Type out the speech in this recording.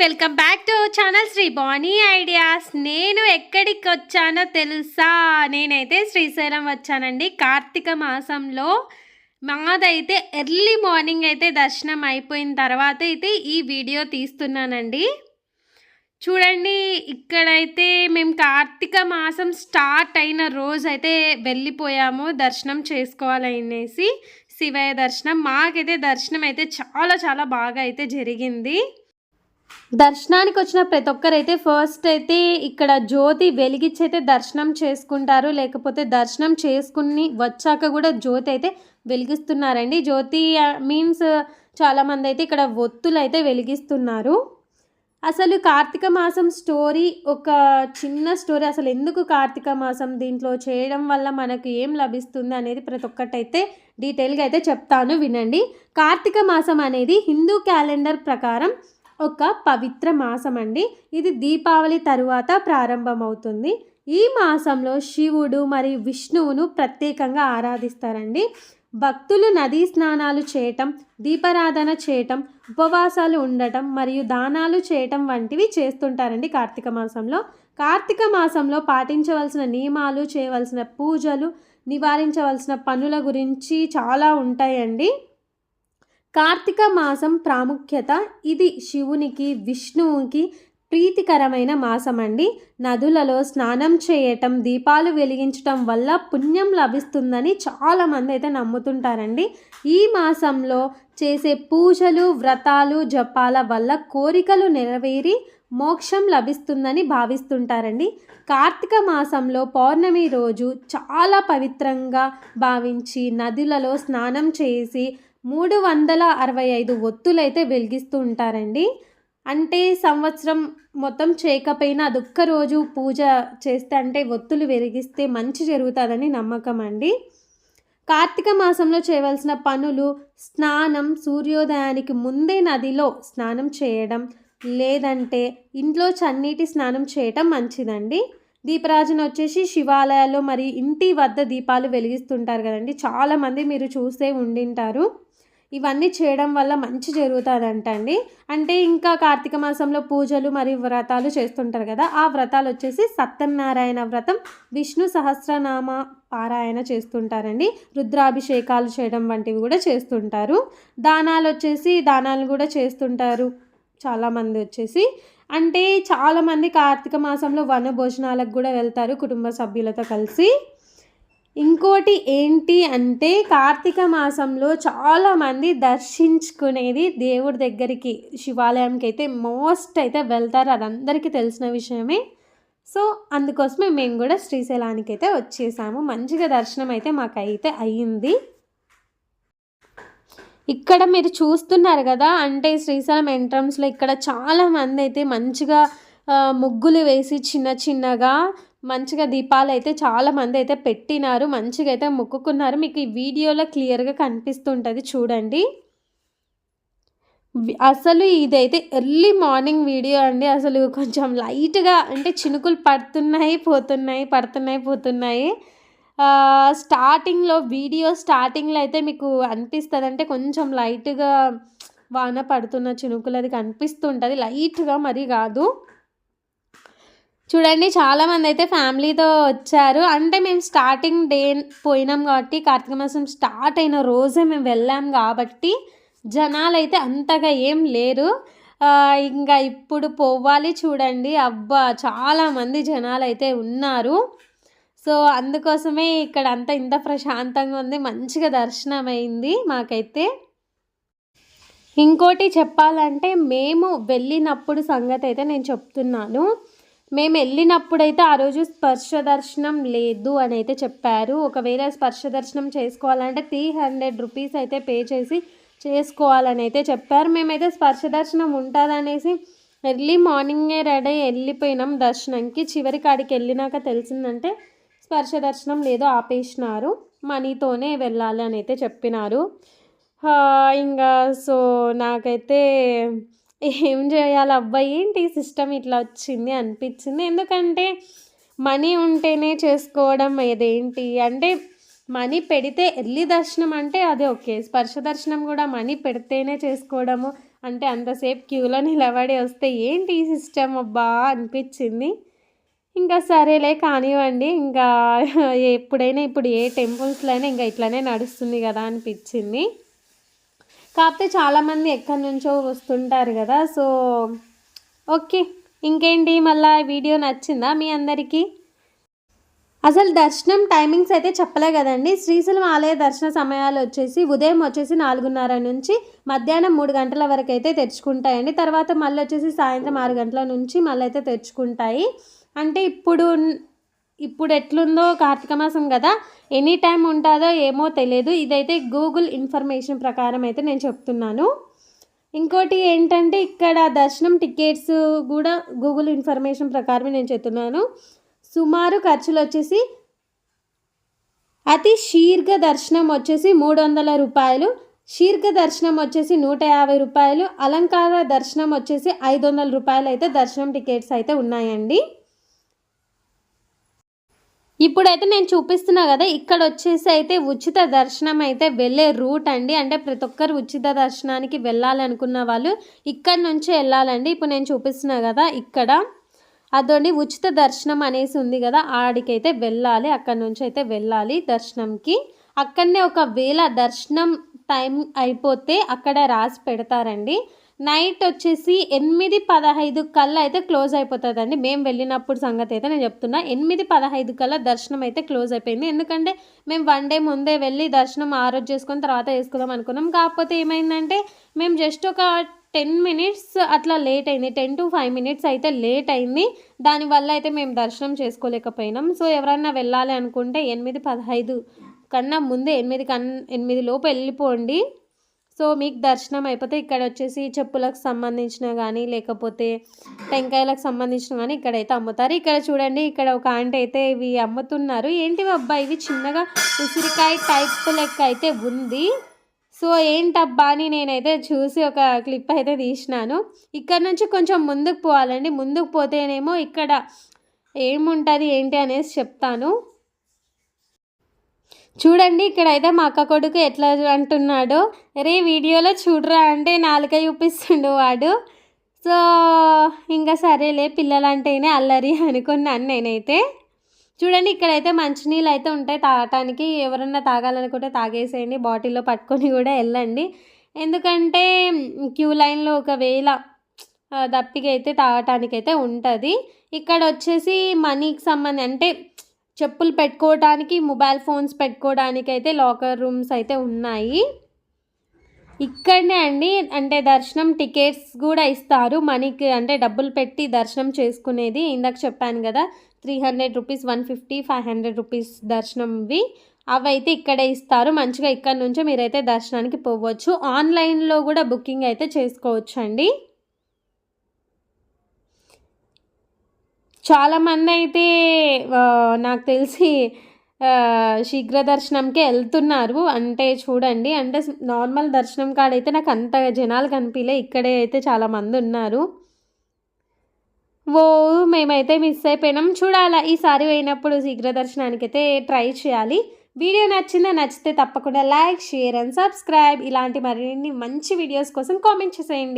Welcome back to channel Sri Bani ideas. నేను ఎక్కడికి వచ్చానో తెలుసా? నేనైతే శ్రీశైలం వచ్చానండి. కార్తీక మాసంలో మాదైతే ఎర్లీ మార్నింగ్ అయితే దర్శనం అయిపోయిన తర్వాత అయితే ఈ వీడియో తీస్తున్నానండి. చూడండి ఇక్కడైతే మేము కార్తీక మాసం స్టార్ట్ అయిన రోజు అయితే వెళ్ళిపోయాము దర్శనం చేసుకోవాలనేసి. శివయ్య దర్శనం మాకైతే దర్శనం అయితే చాలా చాలా బాగా అయితే జరిగింది. దర్శనానికి వచ్చిన ప్రతి ఒక్కరైతే ఫస్ట్ అయితే ఇక్కడ జ్యోతి వెలిగించి అయితే దర్శనం చేసుకుంటారు లేకపోతే దర్శనం చేసుకుని వచ్చాక కూడా జ్యోతి అయితే వెలిగిస్తున్నారండి. జ్యోతి మీన్స్ చాలామంది అయితే ఇక్కడ ఒత్తులు అయితే వెలిగిస్తున్నారు. అసలు కార్తీక మాసం స్టోరీ ఒక చిన్న స్టోరీ అసలు ఎందుకు కార్తీక మాసం దీంట్లో చేయడం వల్ల మనకు ఏం లభిస్తుంది అనేది ప్రతి ఒక్కటైతే డీటెయిల్గా అయితే చెప్తాను వినండి. కార్తీక మాసం అనేది హిందూ క్యాలెండర్ ప్రకారం ఒక పవిత్ర మాసం అండి ఇది దీపావళి తరువాత ప్రారంభమవుతుంది. ఈ మాసంలో శివుడు మరియు విష్ణువును ప్రత్యేకంగా ఆరాధిస్తారండి. భక్తులు నదీ స్నానాలు చేయటం దీపారాధన చేయటం ఉపవాసాలు ఉండటం మరియు దానాలు చేయటం వంటివి చేస్తుంటారండి కార్తీక మాసంలో. కార్తీక మాసంలో పాటించవలసిన నియమాలు చేయవలసిన పూజలు నివారించవలసిన పనుల గురించి చాలా ఉంటాయండి. కార్తీక మాసం ప్రాముఖ్యత ఇది శివునికి విష్ణువుకి ప్రీతికరమైన మాసం అండి నదులలో స్నానం చేయటం దీపాలు వెలిగించటం వల్ల పుణ్యం లభిస్తుందని చాలామంది అయితే నమ్ముతుంటారండి. ఈ మాసంలో చేసే పూజలు వ్రతాలు జపాల వల్ల కోరికలు నెరవేరి మోక్షం లభిస్తుందని భావిస్తుంటారండి. కార్తీక మాసంలో పౌర్ణమి రోజు చాలా పవిత్రంగా భావించి నదులలో స్నానం చేసి మూడు వందల అరవై ఐదు ఒత్తులైతే వెలిగిస్తూ ఉంటారండి. అంటే సంవత్సరం మొత్తం చేయకపోయినా అదొక్క రోజు పూజ చేస్తే అంటే ఒత్తులు వెలిగిస్తే మంచి జరుగుతుందని నమ్మకం అండి. కార్తీక మాసంలో చేయవలసిన పనులు స్నానం సూర్యోదయానికి ముందే నదిలో స్నానం చేయడం లేదంటే ఇంట్లో చన్నీటి స్నానం చేయటం మంచిదండి. దీపరాజన వచ్చేసి శివాలయాల్లో మరి ఇంటి వద్ద దీపాలు వెలిగిస్తుంటారు కదండి. చాలామంది మీరు చూసే ఉండింటారు. ఇవన్నీ చేయడం వల్ల మంచి జరుగుతుందంట అండి అంటే ఇంకా కార్తీక మాసంలో పూజలు మరియు వ్రతాలు చేస్తుంటారు కదా ఆ వ్రతాలు వచ్చేసి సత్యనారాయణ వ్రతం విష్ణు సహస్రనామ పారాయణ చేస్తుంటారండి. రుద్రాభిషేకాలు చేయడం వంటివి కూడా చేస్తుంటారు. దానాలు వచ్చేసి దానాలు కూడా చేస్తుంటారు చాలామంది వచ్చేసి. అంటే చాలామంది కార్తీక మాసంలో వన భోజనాలకు కూడా వెళ్తారు కుటుంబ సభ్యులతో కలిసి. ఇంకోటి ఏంటి అంటే కార్తీక మాసంలో చాలామంది దర్శించుకునేది దేవుడి దగ్గరికి శివాలయంకి అయితే మోస్ట్ అయితే వెళ్తారు. అది అందరికీ తెలిసిన విషయమే. సో అందుకోసమే మేము కూడా శ్రీశైలానికి అయితే వచ్చేసాము. మంచిగా దర్శనం అయితే మాకైతే అయ్యింది. ఇక్కడ మీరు చూస్తున్నారు కదా అంటే శ్రీశైలం ఎంట్రన్స్లో ఇక్కడ చాలామంది అయితే మంచిగా ముగ్గులు వేసి చిన్న చిన్నగా మంచిగా దీపాలు అయితే చాలామంది అయితే పెట్టినారు మంచిగా అయితే మొక్కుకున్నారు. మీకు ఈ వీడియోలో క్లియర్గా కనిపిస్తుంటుంది చూడండి. అసలు ఇదైతే ఎర్లీ మార్నింగ్ వీడియో అండి. అసలు కొంచెం లైట్గా అంటే చినుకులు పడుతున్నాయి పోతున్నాయి పడుతున్నాయి పోతున్నాయి. స్టార్టింగ్లో వీడియో స్టార్టింగ్లో అయితే మీకు అనిపిస్తుంది అంటే కొంచెం లైట్గా వాన పడుతున్న చినుకులు అది కనిపిస్తుంటుంది. లైట్గా మరి కాదు. చూడండి చాలామంది అయితే ఫ్యామిలీతో వచ్చారు. అంటే మేము స్టార్టింగ్ డే పోయినాం కాబట్టి కార్తీక మాసం స్టార్ట్ అయిన రోజే మేము వెళ్ళాం కాబట్టి జనాలు అయితే అంతగా ఏం లేరు. ఇంకా ఇప్పుడు పోవాలి చూడండి. అబ్బా చాలామంది జనాలు అయితే ఉన్నారు. సో అందుకోసమే ఇక్కడ అంతా ఇంత ప్రశాంతంగా ఉంది. మంచిగా దర్శనం అయింది మాకైతే. ఇంకోటి చెప్పాలంటే మేము వెళ్ళినప్పుడు సంగతి అయితే నేను చెప్తున్నాను. మేము వెళ్ళినప్పుడైతే ఆ రోజు స్పర్శ దర్శనం లేదు అని అయితే చెప్పారు. ఒకవేళ స్పర్శ దర్శనం చేసుకోవాలంటే త్రీ హండ్రెడ్ రూపీస్ అయితే పే చేసి చేసుకోవాలని అయితే చెప్పారు. మేమైతే స్పర్శ దర్శనం ఉంటుందనేసి ఎర్లీ మార్నింగే రెడీ వెళ్ళిపోయినాం దర్శనంకి. చివరి కాడికి వెళ్ళినాక తెలిసిందంటే స్పర్శ దర్శనం లేదో ఆపేసినారు. మనీతోనే వెళ్ళాలి అని అయితే చెప్పినారు ఇంకా సో నాకైతే ఏం చేయాలి? అబ్బాయి ఏంటి సిస్టమ్ ఇట్లా వచ్చింది అనిపించింది. ఎందుకంటే మనీ ఉంటేనే చేసుకోవడం ఏదేంటి? అంటే మనీ పెడితే ఎర్లీ దర్శనం అంటే అదే ఓకే. స్పర్శ దర్శనం కూడా మనీ పెడితేనే చేసుకోవడము. అంటే అంతసేపు క్యూలో నిలబడి వస్తే ఏంటి ఈ సిస్టమ్? అబ్బా అనిపించింది. ఇంకా సరేలే కానివ్వండి. ఇంకా ఎప్పుడైనా ఇప్పుడు ఏ టెంపుల్స్లో అయినా ఇంకా ఇట్లానే నడుస్తుంది కదా అనిపించింది. కాకపోతే చాలామంది ఎక్కడి నుంచో వస్తుంటారు కదా. So okay. ఇంకేంటి? మళ్ళీ వీడియో నచ్చిందా మీ అందరికీ? అసలు దర్శనం టైమింగ్స్ అయితే చెప్పలే కదండి. శ్రీశైలం ఆలయ దర్శన సమయాలు వచ్చేసి ఉదయం వచ్చేసి నాలుగున్నర నుంచి మధ్యాహ్నం మూడు గంటల వరకు అయితే తెరుచుకుంటాయండి. తర్వాత మళ్ళీ వచ్చేసి సాయంత్రం ఆరు గంటల నుంచి మళ్ళీ అయితే తెరుచుకుంటాయి. అంటే ఇప్పుడు ఇప్పుడు ఎట్లుందో కార్తీక మాసం కదా ఎనీ టైం ఉంటుందో ఏమో తెలియదు ఇదైతే గూగుల్ ఇన్ఫర్మేషన్ ప్రకారం అయితే నేను చెప్తున్నాను. ఇంకోటి ఏంటంటే ఇక్కడ దర్శనం టికెట్స్ కూడా గూగుల్ ఇన్ఫర్మేషన్ ప్రకారమే నేను చెప్తున్నాను. సుమారు ఖర్చులు వచ్చేసి అతి శీర్ఘ దర్శనం వచ్చేసి మూడు వందల రూపాయలు శీర్ఘ దర్శనం వచ్చేసి నూట యాభై రూపాయలు అలంకార దర్శనం వచ్చేసి ఐదు వందల రూపాయలు అయితే దర్శనం టికెట్స్ అయితే ఉన్నాయండి. ఇప్పుడైతే నేను చూపిస్తున్నా కదా ఇక్కడ వచ్చేసి అయితే ఉచిత దర్శనం అయితే వెళ్ళే రూట్ అండి. అంటే ప్రతి ఒక్కరు ఉచిత దర్శనానికి వెళ్ళాలనుకున్న వాళ్ళు ఇక్కడ నుంచి వెళ్ళాలండి. ఇప్పుడు నేను చూపిస్తున్నా కదా ఇక్కడ అదొండి ఉచిత దర్శనం అనేసి ఉంది కదా ఆడికైతే వెళ్ళాలి అక్కడ నుంచి అయితే వెళ్ళాలి దర్శనంకి. అక్కడనే ఒకవేళ దర్శనం టైం అయిపోతే అక్కడ రాసి పెడతారండి. నైట్ వచ్చేసి ఎనిమిది పదహైదు కల్లా అయితే క్లోజ్ అయిపోతుందండి. మేము వెళ్ళినప్పుడు సంగతి అయితే నేను చెప్తున్నా. ఎనిమిది పదహైదు కల్లా దర్శనం అయితే క్లోజ్ అయిపోయింది. ఎందుకంటే మేము వన్ డే ముందే వెళ్ళి దర్శనం ఆ రోజు తర్వాత వేసుకుందాం అనుకున్నాం. కాకపోతే ఏమైందంటే మేము జస్ట్ ఒక టెన్ మినిట్స్ అట్లా లేట్ అయింది. టెన్ టు ఫైవ్ మినిట్స్ అయితే లేట్ అయింది. దానివల్ల అయితే మేము దర్శనం చేసుకోలేకపోయినాం. సో ఎవరైనా వెళ్ళాలి అనుకుంటే ఎనిమిది పదహైదు కన్నా ముందే ఎనిమిది కన్ ఎనిమిది లోపు వెళ్ళిపోండి. సో మీకు దర్శనం అయిపోతే ఇక్కడ వచ్చేసి చెప్పులకు సంబంధించిన కానీ లేకపోతే టెంకాయలకు సంబంధించిన కానీ ఇక్కడైతే అమ్ముతారు. ఇక్కడ చూడండి ఇక్కడ ఒక ఆంటీ అయితే ఇవి అమ్ముతున్నారు. ఏంటివి అబ్బా ఇవి చిన్నగా ఉసిరికాయ టైప్ లెక్క అయితే ఉంది. సో ఏంటబ్బా అని నేనైతే చూసి ఒక క్లిప్ అయితే తీసినాను. ఇక్కడ నుంచి కొంచెం ముందుకు పోవాలండి. ముందుకు పోతేనేమో ఇక్కడ ఏముంటుంది ఏంటి అనేసి చెప్తాను. చూడండి ఇక్కడైతే మా అక్క కొడుకు ఎట్లా అంటున్నాడో. రే వీడియోలో చూడరా అంటే నాలుక చూపిస్తుండు వాడు. సో ఇంకా సరేలే పిల్లలంటేనే అల్లరి అనుకున్నాను నేనైతే. చూడండి ఇక్కడైతే మంచినీళ్ళు అయితే ఉంటాయి. తాగటానికి ఎవరన్నా తాగాలనుకుంటే తాగేసేయండి. బాటిల్లో పట్టుకొని కూడా వెళ్ళండి. ఎందుకంటే క్యూ లైన్లో ఒకవేళ దప్పికైతే అయితే ఉంటుంది. ఇక్కడ వచ్చేసి మనీకి సంబంధం అంటే చెప్పులు పెట్టుకోవడానికి మొబైల్ ఫోన్స్ పెట్టుకోవడానికి అయితే లాకర్ రూమ్స్ అయితే ఉన్నాయి. ఇక్కడనే అండి అంటే దర్శనం టికెట్స్ కూడా ఇస్తారు. మనీకి అంటే డబ్బులు పెట్టి దర్శనం చేసుకునేది ఇందాక చెప్పాను కదా three hundred rupees one fifty five hundred rupees దర్శనంవి. అవి అయితే ఇక్కడే ఇస్తారు. మంచిగా ఇక్కడ నుంచే మీరైతే దర్శనానికి పోవచ్చు. ఆన్లైన్లో కూడా బుకింగ్ అయితే చేసుకోవచ్చు అండి చాలామంది అయితే నాకు తెలిసి శీఘ్ర దర్శనంకి వెళ్తున్నారు. అంటే చూడండి అంటే నార్మల్ దర్శనం కాడైతే నాకు అంత జనాలు కనిపించలే ఇక్కడే అయితే చాలామంది ఉన్నారు. ఓ మేమైతే మిస్ అయిపోయినాం. చూడాలా ఈసారి పోయినప్పుడు శీఘ్ర దర్శనానికి అయితే ట్రై చేయాలి. వీడియో నచ్చిందా నచ్చితే తప్పకుండా లైక్ షేర్ అండ్ సబ్స్క్రైబ్. ఇలాంటి మరిన్ని మంచి వీడియోస్ కోసం కామెంట్ చేసేయండి.